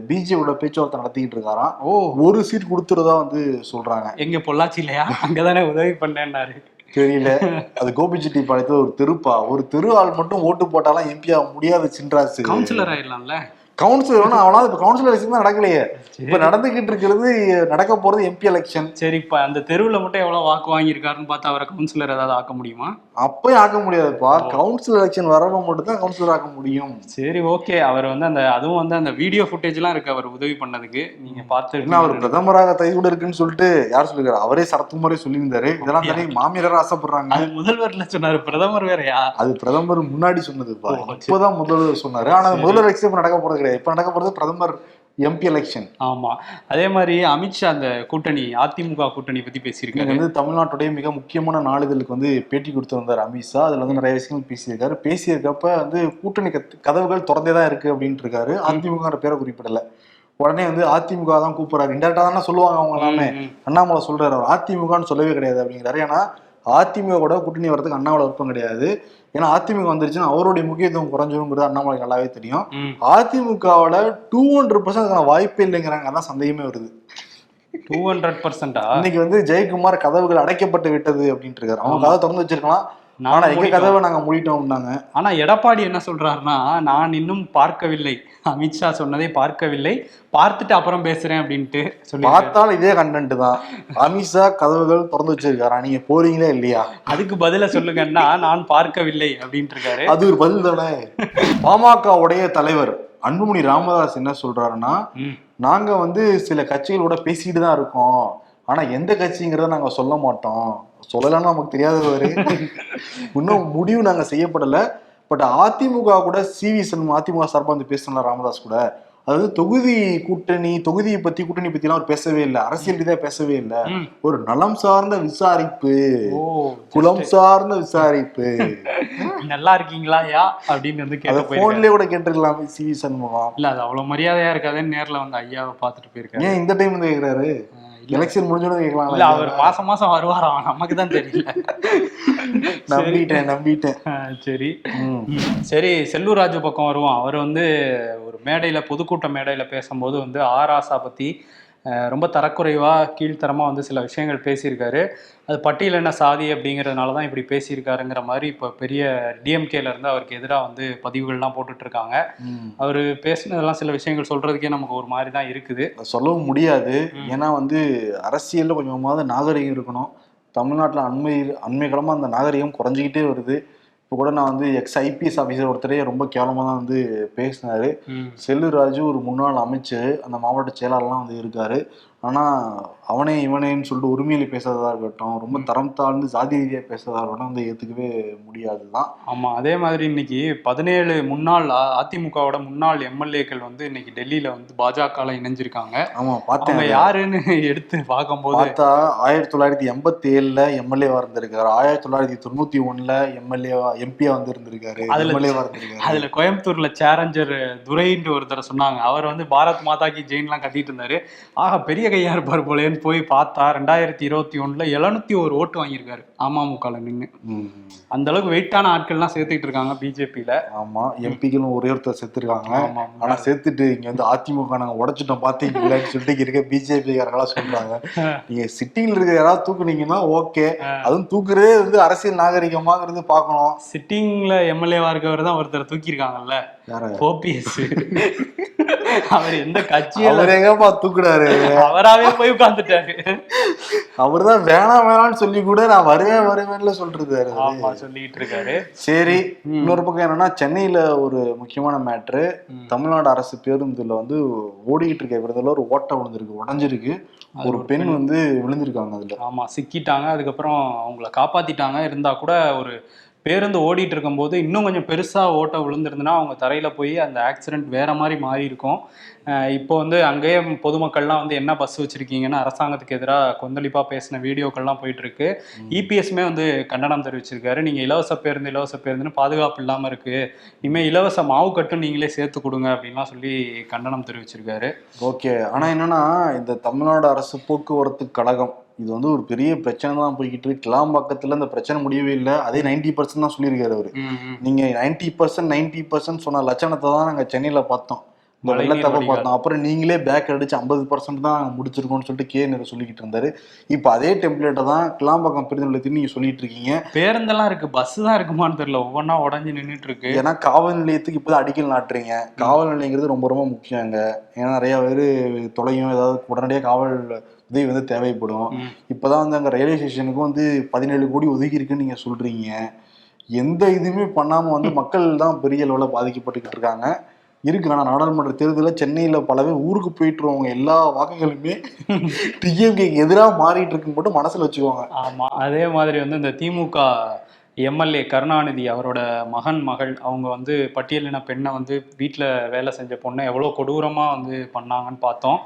பிஜேபியோட பேச்சுவார்த்தை நடத்திக்கிட்டு இருக்காராம். ஓ. ஒரு சீட் கொடுத்துறதா வந்து சொல்றாங்க. எங்க பொள்ளாச்சி இல்லையா? அங்கதானே உதவி பண்ணேன்னாரு. தெரியல. அது கோபிச்செட்டி பாளையத்துல ஒரு தெருப்பா. ஒரு தெரு ஆள் மட்டும் ஓட்டு போட்டாலாம் எம்பி ஆக முடியாது சின்ராசு. கவுன்சிலர் ஆயிடலாம்ல. கவுன்சிலர் வேணும். அவனால இப்ப கவுன்சிலர் எலெக்ஷன் தான் நடக்கலையே. இப்ப நடந்துகிட்டு இருக்கிறது நடக்க போறது எம்பி எலெக்ஷன் சரி இப்ப அந்த தெருவுல மட்டும் எவ்வளவு வாக்கு வாங்கியிருக்காருன்னு பார்த்தா அவரை கவுன்சிலர் ஏதாவது ஆக்க முடியுமா? அப்பயும் ஆக்க முடியாதுப்பா. கவுன்சிலர் எலெக்ஷன் வரவங்க மட்டும் தான் கவுன்சிலர் ஆக்க முடியும். சரி ஓகே அவர் வந்து அந்த அதுவும் வந்து அந்த வீடியோ ஃபுட்டேஜ் எல்லாம் இருக்கு அவர் உதவி பண்ணதுக்கு. நீங்க பார்த்து அவர் பிரதமராக தகுதி இருக்குன்னு சொல்லிட்டு யார் சொல்லிருக்காரு? அவரே சரத்குமாரே சொல்லியிருந்தாரு. இதெல்லாம் தானே மாமியாரா ஆசைப்படுறாங்க. முதல்வர்ல சொன்னாரு. பிரதமர் வேறயா? அது பிரதமர் முன்னாடி சரி. இப்பதான் முதல்வர் சொன்னாரு. ஆனா முதல்வர் இப்ப நடக்க போறது கிடையாது. இப்ப நடக்க போறது பிரதமர் எம்பி எலெக்ஷன் ஆமா. அதே மாதிரி அமித்ஷா அந்த கூட்டணி அதிமுக கூட்டணி பத்தி பேசியிருக்காரு. வந்து தமிழ்நாட்டுடைய மிக முக்கியமான நாளிதழுக்கு வந்து பேட்டி கொடுத்து வந்தார் அமித்ஷா அதுல வந்து நிறைய விஷயங்கள் பேசியிருக்காரு. பேசியிருக்கப்ப வந்து கூட்டணி கத்- கதவுகள் திறந்தே தான் இருக்கு அப்படின்ட்டு இருக்காரு அதிமுகங்கிற பேரை குறிப்பிடல. உடனே வந்து அதிமுக தான் கூப்பிடுறாரு. இன்டெரக்டா தானே சொல்லுவாங்க அவங்க எல்லாமே. அண்ணாமலை சொல்றாரு அவர். அதிமுகன்னு சொல்லவே கிடையாது அப்படிங்கிறாரு. ஏன்னா அதிமுக கூட கூட்டணி வரதுக்கு அண்ணாமலை விருப்பம் கிடையாது. ஏன்னா அதிமுக வந்துருச்சுன்னா அவருடைய முக்கியத்துவம் குறைஞ்சிருங்கிறது அண்ணாமலை நல்லாவே தெரியும். ம். அதிமுகவோட டூ ஹண்ட்ரட் பர்சன்ட் வாய்ப்பே இல்லைங்கிறாங்க. அதான் சந்தேகமே வருது. டூ ஹண்ட்ரட் பர்சன்டா இன்னைக்கு வந்து ஜெயக்குமார் கதவுகள் அடைக்கப்பட்டு விட்டது அப்படின்ட்டு இருக்காரு. அவங்க. கதவை திறந்து வச்சிருக்கலாம். நான் ஆனா எங்க மூடிட்டோம். கதவை நாங்க மூடிட்டோம் அப்படின்னாங்க ஆனா எடப்பாடி என்ன சொல்றாருன்னா நான் இன்னும் பார்க்கவில்லை. அமித்ஷா சொன்னதை பார்க்கவில்லை. பார்த்துட்டு அப்புறம் பேசுறேன் அப்படின்ட்டு சொல்லி பார்த்தால் இதே கண்டென்ட் தான். அமித்ஷா கதவுகள் திறந்து வச்சிருக்காரா? நீங்க போறீங்களா இல்லையா? அதுக்கு பதில சொல்லுங்கன்னா நான் பார்க்கவில்லை அப்படின்ட்டு இருக்காரு அது ஒரு பதில் தானே? பாமகவுடைய தலைவர் அன்புமணி ராமதாஸ் என்ன சொல்றாருன்னா. நாங்க வந்து சில கட்சிகளோட பேசிட்டு தான் இருக்கோம். ஆனா எந்த கட்சிங்கிறத நாங்க சொல்ல மாட்டோம். சொல்லலைன்னு நமக்கு தெரியாதவரு. இன்னும் முடிவு நாங்க செய்யப்படல. பட் அதிமுக கூட சிவி சண்முகம் அதிமுக சார்பா வந்து பேசணும் ராமதாஸ் கூட? அதாவது தொகுதி கூட்டணி தொகுதியை பத்தி கூட்டணி பத்தி எல்லாம் அவர் பேசவே இல்லை. அரசியல் ரீதியா பேசவே இல்லை. ஒரு நலம் சார்ந்த விசாரிப்பு. குலம் சார்ந்த விசாரிப்பு. [laughs] நல்லா இருக்கீங்களா யா? அப்படின்னு வந்து போன்லயே கூட கேட்டிருக்கலாமே சிவி சண்முகம். இல்ல அது அவ்வளவு மரியாதையா இருக்காதுன்னு நேர்ல வந்து ஐயாவை பார்த்துட்டு போயிருக்காரு. ஏன் இந்த டைம் வந்து கேக்குறாரு? எலெக்ஷன் முடிஞ்சோட இல்ல கேட்கலாம். அவர் மாசம் மாசம் வருவாராம் நமக்கு தான் தெரியல. [laughs] நம்பிட்டேன் நம்பிட்டேன். சரி. சரி செல்லூர் ராஜு பக்கம் வருவோம். அவர் வந்து ஒரு மேடையில பொதுக்கூட்ட மேடையில பேசும்போது வந்து ஆராசா பத்தி அஹ், ரொம்ப தரக்குறைவா கீழ்த்தரமா வந்து சில விஷயங்கள் பேசியிருக்காரு. அது பட்டியலின சாதி அப்படிங்கறதுனால தான் இப்படி பேசியிருக்காருங்கிற மாதிரி இப்போ பெரிய இருந்து அவருக்கு எதிராக வந்து பதிவுகள்லாம் ம். அவர் பேசினதெல்லாம் சில விஷயங்கள் சொல்றதுக்கே நமக்கு ஒரு மாதிரி தான் இருக்குது. சொல்லவும் முடியாது. ஏன்னா வந்து அரசியல்ல கொஞ்சமாவது நாகரிகம் இருக்கணும். தமிழ்நாட்டுல அண்மை அண்மை காலமா அந்த நாகரிகம் குறைஞ்சிக்கிட்டே வருது. இப்போ கூட நான் வந்து எக்ஸ் ஐபிஎஸ் ஆஃபீஸர் ஒருத்தரே ரொம்ப கேவலமா தான் வந்து பேசினாரு ம். செல்லூர் ராஜு ஒரு முன்னாள் அமைச்சர் அந்த மாவட்ட செயலாளர்லாம் வந்து இருக்காரு ஆனா அவனே இவனேன்னு சொல்லிட்டு உரிமையில பேசுறதா இருக்கட்டும் ரொம்ப தரம் தாழ்ந்து ஜாதி ரீதியா பேசுறதா இருக்கட்டும் வந்து ஏத்துக்கவே முடியாதுதான். ஆமா அதே மாதிரி இன்னைக்கு பதினேழு முன்னாள் அதிமுகவோட முன்னாள் எம்எல்ஏக்கள் வந்து இன்னைக்கு டெல்லியில வந்து பாஜகல இணைஞ்சிருக்காங்க. ஆமா அவங்க பார்த்தேன். யாருன்னு [laughs] எடுத்து பார்க்கும்போது பார்த்தா ஆயிரத்தி தொள்ளாயிரத்தி எண்பத்தி ஏழுல எம்எல்ஏவா இருந்திருக்காரு. ஆயிரத்தி தொள்ளாயிரத்தி தொண்ணூத்தி ஒண்ணுல எம்எல்ஏவா எம்பியா வந்து இருந்திருக்காரு. அதுல- எம்எல்ஏவா இருந்திருக்காரு. அதுல கோயம்புத்தூர்ல சேரஞ்சர் துரைன்னு ஒருத்தர் சொன்னாங்க. அவர் வந்து பாரத் மாதா கி ஜெயின்லாம் கட்டிட்டு இருந்தாரு. ஆக பெரிய கையா இருப்பார் போலேன்னு போய் பார்த்தா ரெண்டாயிரத்தி இருபத்தி ஒண்ணுல எழுநூத்தி ஒரு ஓட்டு வாங்கியிருக்காரு அமமுகல நின்னு. ம். அந்த அளவுக்கு வெயிட்டான ஆட்கள்லாம் சேர்த்துக்கிட்டு இருக்காங்க பிஜேபியில. ஆமா எம்பிக்களும் ஒரே ஒருத்தர் செத்துருக்காங்க ஆமா ஆனா சேர்த்துட்டு இங்க வந்து அதிமுக நாங்க உடைச்சிட்டோம் பாத்தீங்களான்னு சொல்லிட்டு இருக்க பிஜேபி காரங்களா சொல்றாங்க. நீங்க சிட்டிங்ல இருக்க யாராவது தூக்குனீங்கன்னா ஓகே. அதுவும் தூக்குறதே வந்து அரசியல் நாகரிகமாங்கிறது பார்க்கணும். சிட்டிங்ல எம்எல்ஏவா இருக்கவர் தான் ஒருத்தர் தூக்கியிருக்காங்கல்ல. யார ஓபிஎஸ் அவர் எந்த கட்சியில அவர் எங்கப்பா தூக்குறாரு? அவர் அவராவே போய் உட்கார்ந்துட்டாரு. அவர்தான் வேணாம் வேணாம்னு சொல்லி கூட நான் வருவேன் வருவேன்ல சொல்றாரு ஆமா சொல்லிட்டு இருக்காரு சரி இன்னொரு பக்கம் என்னன்னா சென்னையில ஒரு முக்கியமான மேட்ரு. தமிழ்நாடு அரசு பேருந்துல வந்து ஓடிக்கிட்டு இருக்க. விருதுல ஒரு ஓட்டை விழுந்திருக்கு உடஞ்சிருக்கு. ஒரு பெண். வந்து விழுந்திருக்காங்க அதுல. ஆமா சிக்கிட்டாங்க. அதுக்கப்புறம் அவங்கள காப்பாத்திட்டாங்க. இருந்தா கூட ஒரு பேருந்து ஓடிட்டு இருக்கும்போது இன்னும் கொஞ்சம் பெருசா ஓட்ட விழுந்திருந்துன்னா அவங்க தரையில போய் அந்த ஆக்சிடென்ட் வேற மாதிரி மாறி இருக்கும். இப்போ வந்து அங்கேயே பொதுமக்கள்லாம் வந்து என்ன பஸ் வச்சிருக்கீங்கன்னு அரசாங்கத்துக்கு எதிராக கொந்தளிப்பா பேசின வீடியோக்கள்லாம் போயிட்டு இருக்கு இபிஎஸ்மே வந்து கண்டனம் தெரிவிச்சிருக்காரு. நீங்க இலவச பேருந்து இலவச பேருந்துன்னு பாதுகாப்பு இல்லாம இருக்கு. இனிமே இலவச மாவு கட்டும் நீங்களே சேர்த்து கொடுங்க அப்படின்லாம் சொல்லி கண்டனம் தெரிவிச்சிருக்காரு. ஓகே. ஆனா என்னன்னா இந்த தமிழ்நாடு அரசு போக்குவரத்து கழகம் இது வந்து ஒரு பெரிய பிரச்சனை தான் போய்கிட்டு இருக்கு. கிளாம்பாக்கத்துல இந்த பிரச்சனை முடியவே இல்லை. அதே நைன்டி பர்சன்ட் தான் சொல்லியிருக்காரு அவரு. நீங்க நைன்டி பர்சன்ட் நைன்டி பர்சன்ட் சொன்ன லட்சணத்தை தான் நாங்க சென்னையில பார்த்தோம். இந்த வெள்ளத்தப்ப. பார்த்தோம். அப்புறம் நீங்களே பேக் அடிச்சு ஐம்பது பர்சன்ட் தான் முடிச்சிருக்கோம்னு சொல்லிட்டு கே நேரு சொல்லிக்கிட்டு இருந்தாரு. இப்போ அதே டெம்ப்ளேட்டை தான் கிளாம்பாக்கம் பேருந்து நிலையத்தில் நீங்க சொல்லிட்டு இருக்கீங்க பேருந்தெல்லாம் இருக்கு. பஸ் தான் இருக்குமான்னு தெரியல. ஒவ்வொன்றா உடஞ்சி நின்றுட்டு இருக்கு ஏன்னா காவல் நிலையத்துக்கு இப்போதான் அடிக்கல் நாட்டுறீங்க. காவல் நிலையங்கிறது ரொம்ப ரொம்ப முக்கியங்க. ஏன்னா நிறைய பேர் தொலையும் ஏதாவது உடனடியாக காவல் உதவி வந்து தேவைப்படும். இப்போதான் வந்து அங்கே ரயில்வே ஸ்டேஷனுக்கும் வந்து பதினேழு கோடி ஒதுக்கி இருக்குன்னு நீங்க சொல்றீங்க. எந்த இதுவுமே பண்ணாம வந்து மக்கள் தான் பெரிய அளவில் பாதிக்கப்பட்டுக்கிட்டு இருக்காங்க. இருக்கு. ஆனா நாடாளுமன்ற தேர்தலில் சென்னையில பல பேர் ஊருக்கு போயிட்டுருவங்க எல்லா வாக்குகளுமே [laughs] டிஎம்கேக்கு எதிராக மாறிட்டு இருக்குன்னு மட்டும் மனசுல வச்சுக்குவாங்க ஆமா. அதே மாதிரி வந்து இந்த திமுக எம்எல்ஏ கருணாநிதி அவரோட மகன் மகள் அவங்க வந்து பட்டியலின பெண்ணை வந்து வீட்டில் வேலை செஞ்ச பொண்ணை எவ்வளோ கொடூரமா வந்து பண்ணாங்கன்னு பார்த்தோம்.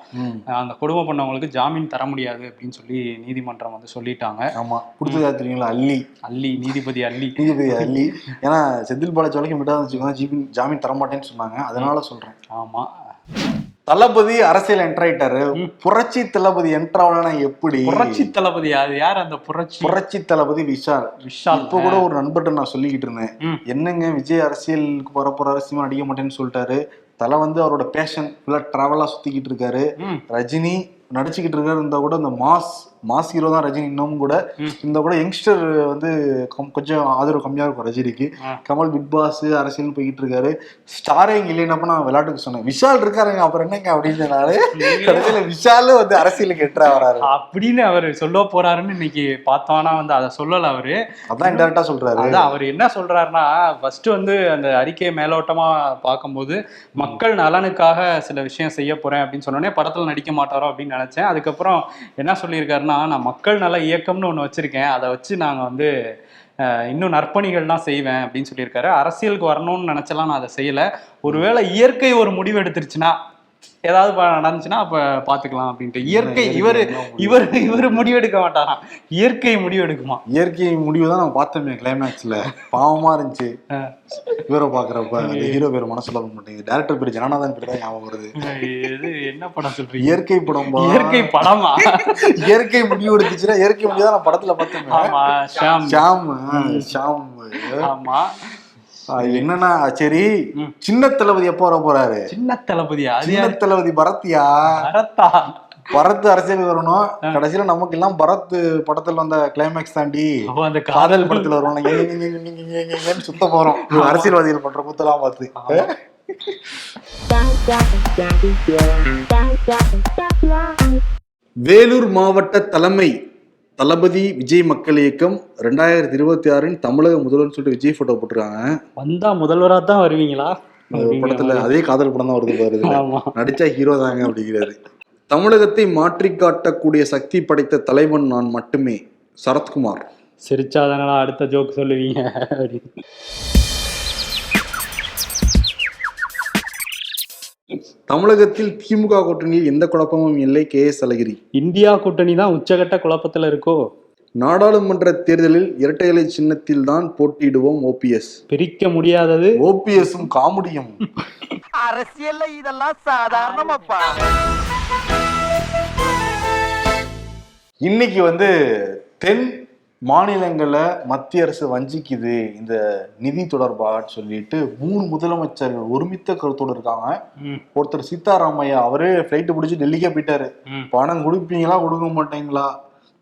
அந்த கொடுமை பண்ணவங்களுக்கு ஜாமீன் தர முடியாது அப்படின்னு சொல்லி நீதிமன்றம் வந்து சொல்லிட்டாங்க. ஆமா. கொடுத்ததா தெரியுங்களா? அள்ளி. அள்ளி நீதிபதி அள்ளி. நீதிபதி அள்ளி. ஏன்னா செந்தில் பாலாஜி வரைக்கும் விட்டா வச்சுக்கோங்க ஜாமீன் தர மாட்டேன்னு சொன்னாங்க. அதனால சொல்றேன். ஆமா. தளபதி அரசியல் என்டர் ஆயிட்டாரு. ம். புரட்சி தளபதி என்டர் ஆகலன்னா எப்படி? புரட்சி தளபதி அது யார் அந்த புரட்சி? புரட்சி தளபதி விஷால். விஷால். இப்ப கூட ஒரு நண்பர்கிட்ட நான் சொல்லிக்கிட்டு இருந்தேன். என்னங்க விஜய் அரசியலுக்கு வர போற அரசியல் நடிக்க மாட்டேன்னு சொல்லிட்டாரு. தலை வந்து அவரோட பேஷன் ஃபுல்லா டிராவலா சுத்திக்கிட்டு இருக்காரு. ரஜினி நடிச்சுக்கிட்டு இருக்காரு இருந்தா கூட இந்த மாஸ் மாஸ் ஹீரோ தான் ரஜினி இன்னமும் கூட. இந்த கூட யங்ஸ்டர் வந்து கொஞ்சம் ஆதரவு கம்மியா இருக்கும் ரஜினிக்கு. கமல் பிக் பாஸ் அரசியல் போய்கிட்டு இருக்காரு. ஸ்டாரே இங்க இல்லைன்னப்ப நான் விளையாட்டுக்கு சொன்னேன். விஷால் இருக்காருங்க அப்புறம் என்னங்க அப்படின்னு சொன்னாரு. கடைசியில விஷாலும் வந்து அரசியலுக்கு எட்டா வராரு. அப்படின்னு அவர் சொல்ல போறாருன்னு இன்னைக்கு பார்த்தோம். ஆனா வந்து அதை சொல்லல அவரு. அதான் இன்டெரக்டா சொல்றாரு. அதான் அவர் என்ன சொல்றாருன்னா ஃபர்ஸ்ட் வந்து அந்த அறிக்கையை மேலோட்டமா பார்க்கும்போது மக்கள் நலனுக்காக சில விஷயம் செய்ய போறேன் அப்படின்னு சொன்னோடனே படத்துல நடிக்க மாட்டாரோ அப்படின்னு நினைச்சேன். அதுக்கப்புறம் என்ன சொல்லியிருக்காருன்னா நான் மக்கள் நல இயக்கம்னு ஒன்று வச்சிருக்கேன். அதை வச்சு நாங்க வந்து இன்னும் நற்பணிகள்லாம் செய்வேன் அப்படின்னு சொல்லியிருக்காரு. அரசியலுக்கு வரணும்னு நினச்சலாம் நான் அதை செய்யல. ஒருவேளை இயற்கை ஒரு முடிவு எடுத்துருச்சுன்னா ஏதாவது நடந்துச்சுன்னா அப்ப பாத்துக்கலாம் அப்படின்ட்டு. இயற்கை இவர் இவர் இவர் முடிவெடுக்க மாட்டாராம். இயற்கை முடிவெடுக்குமா? இயற்கை முடிவு தான் நம்ம பார்த்தோமே கிளைமேக்ஸ்ல பாவமா இருந்துச்சு. இவரை பாக்குறப்ப ஹீரோ பேர் மனசுல வர மாட்டேங்குது. டேரக்டர் பேர் ஜனநாதன் பேர் தான் ஞாபகம் வருது. இது என்ன படம் சொல்றீங்க? இயற்கை படம். இயற்கை படமா? இயற்கை முடிவு எடுத்துச்சுன்னா இயற்கை முடிவு தான் நான் படத்துல பார்த்தேன் ஆமா ஷாம். ஷாம் ஷாம். ஆமா. என்னன்னா சரி. சின்ன தளபதி எப்போ வர போறாரு. சின்ன தளபதியா சின்ன? தளபதி பரத்யா. பரத்தா. பரத் அரசியலுக்கு வரணும். கடைசியில நமக்கு எல்லாம் பரத் படத்துல வந்த கிளைமேக்ஸ் தாண்டி அப்போ அந்த காதல் படத்துல நீங்கன்னு சுத்த போறோம். அரசியல்வாதிகள் பண்ற கூத்தெல்லாம் பார்த்து. வேலூர் மாவட்ட தலைமை தளபதி விஜய் மக்கள் இயக்கம் ரெண்டாயிரத்தி இருபத்தி ஆறின் தமிழக முதல்வர்னு சொல்லிட்டு விஜய் போட்டோ போட்டிருக்காங்க. வந்தா முதல்வரா தான் வருவீங்களா? படத்துல அதே காதல் படம் தான் வருது பாரு நடிச்சா ஹீரோ தாங்க அப்படிங்கிறாரு. தமிழகத்தை மாற்றி காட்டக்கூடிய சக்தி படைத்த தலைவன் நான் மட்டுமே சரத்குமார். சிரிச்சாதானடா அடுத்த ஜோக் சொல்லுவீங்க அப்படின்னு. தமிழகத்தில் திமுக கூட்டணியில் எந்த குழப்பமும் இல்லை. கே எஸ் அழகிரி. இந்தியா கூட்டணி தான் உச்சகட்ட குழப்பத்துல இருக்கோ? நாடாளுமன்ற தேர்தலில் இரட்டை இலை சின்னத்தில் தான் போட்டியிடுவோம் ஓபிஎஸ் பிரிக்க முடியாதது? ஓபிஎஸும் காமெடியும். [laughs] அரசியல்ல இதெல்லாம் சாதாரணமாப்பா. இன்னைக்கு வந்து தென் மாநிலங்களை மத்திய அரசு வஞ்சிக்குது இந்த நிதி தொடர்பாக சொல்லிட்டு மூணு முதலமைச்சர்கள் ஒருமித்த கருத்தோடு இருக்காங்க. ஒருத்தர் சீதாராமையா அவரே ஃப்ளைட்டு பிடிச்சி டெல்லிக்கே போயிட்டாரு. பணம் கொடுப்பீங்களா கொடுக்க மாட்டீங்களா?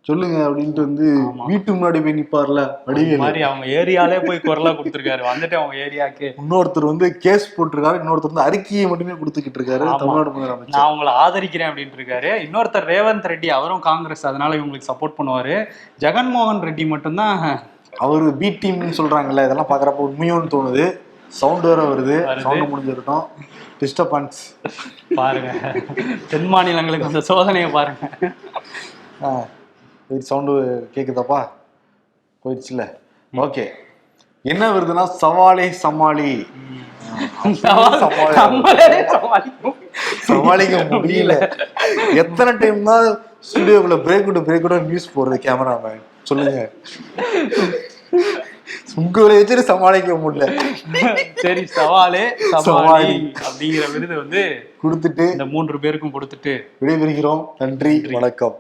சொல்லுங்க அப்படின்ட்டு வந்து. வீட்டு முன்னாடி போய் நிப்பார்ல வடிவேலு மாதிரி அவங்க ஏரியாலே போய் குரலா கொடுத்துருக்காரு. வந்துட்டு அவங்க ஏரியாக்கு. இன்னொருத்தர் வந்து கேஸ் போட்டிருக்காரு. இன்னொருத்தர் வந்து அறிக்கையை மட்டுமே கொடுத்துக்கிட்டு இருக்காரு. தமிழ்நாடு முதலமைச்சர். நான் உங்களை ஆதரிக்கிறேன் அப்படின்ட்டு இருக்காரு. இன்னொருத்தர் ரேவந்த் ரெட்டி அவரும் காங்கிரஸ். அதனால இவங்களுக்கு சப்போர்ட் பண்ணுவாரு. ஜெகன்மோகன் ரெட்டி மட்டும்தான் அவரு பி டீம்னு சொல்றாங்கல்ல இதெல்லாம் பாக்குறப்ப உண்மையோன்னு தோணுது. சவுண்ட் வேற வருது. வருது. சவுண்ட் முடிஞ்சிருக்கோம் டிஸ்டர்பன்ஸ் பாருங்க. தென் மாநிலங்களுக்கு அந்த சோதனையை பாருங்க. சவுண்டு கேக்குதாப்பா? போயிடுச்சுல. ஓகே என்ன வருதுன்னா சவாலே சமாளி. சமாளிக்க முடியல. எத்தனை டைம் தான் ஸ்டுடியோக்குள்ள பிரேக் விட்டு பிரேக் விட நியூஸ் போடுறது கேமராமேன் சொல்லுங்க. உங்களை வச்சுட்டு சமாளிக்க முடியல. சரி சவாலே சவாலி சவாலி. அப்படிங்கிற விருது வந்து கொடுத்துட்டு இந்த மூன்று பேருக்கும் கொடுத்துட்டு விடைபெறுகிறோம். நன்றி. வணக்கம்.